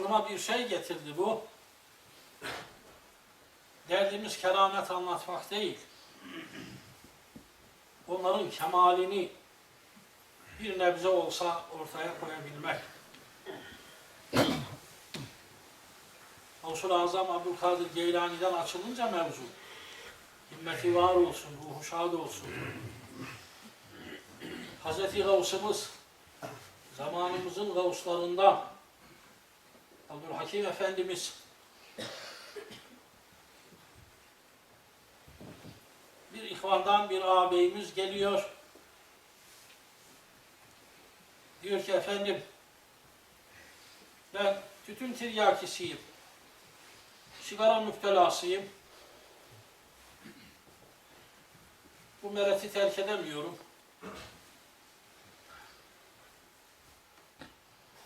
aklıma bir şey getirdi bu. Derdimiz keramet anlatmak değil. Onların kemalini bir nebze olsa ortaya koyabilmek. Gavsul-i Azam Abdülkadir Geylani'den açılınca mevzu. Himmeti var olsun, ruhu şad olsun. Hazreti Gavsımız zamanımızın gavslarından Abdülhakim Efendimiz bir ihvandan bir ağabeyimiz geliyor. Diyor ki efendim ben tütün tiryakisiyim. Sigara müptelasıyım. Bu mereti terk edemiyorum.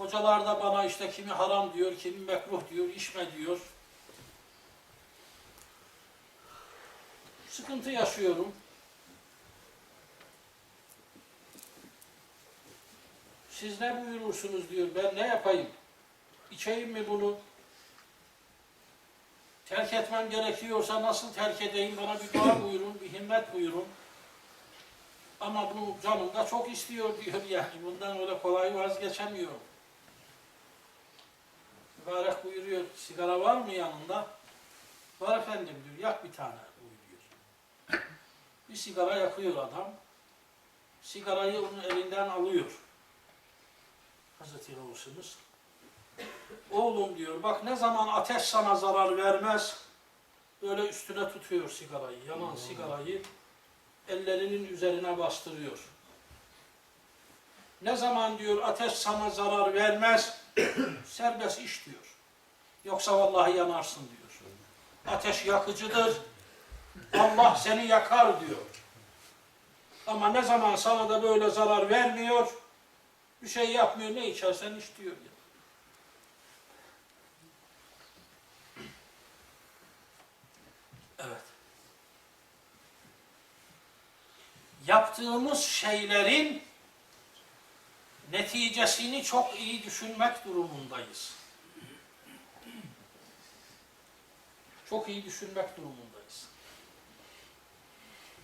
Hocalar da bana işte kimi haram diyor, kimi mekruh diyor, içme diyor. Sıkıntı yaşıyorum. Siz ne buyurursunuz diyor, ben ne yapayım? İçeyim mi bunu? Terk etmem gerekiyorsa nasıl terk edeyim? Bana bir dua buyurun, bir himmet buyurun. Ama bunu canım da çok istiyor diyor yani. Bundan öyle kolay vazgeçemiyorum. Mübarek buyuruyor, sigara var mı yanında? Var efendim diyor, yak bir tane buyuruyor. Bir sigara yakıyor adam. Sigarayı onun elinden alıyor. Hazreti Yavuz'umuz. Oğlum diyor, bak ne zaman ateş sana zarar vermez, böyle üstüne tutuyor sigarayı, yanan sigarayı, ellerinin üzerine bastırıyor. Ne zaman diyor ateş sana zarar vermez, serbest iş diyor. Yoksa vallahi yanarsın diyor. Ateş yakıcıdır. Allah seni yakar diyor. Ama ne zaman sana da böyle zarar vermiyor, bir şey yapmıyor, ne içersen iç diyor. Ya. Evet. Yaptığımız şeylerin neticesini çok iyi düşünmek durumundayız. Çok iyi düşünmek durumundayız.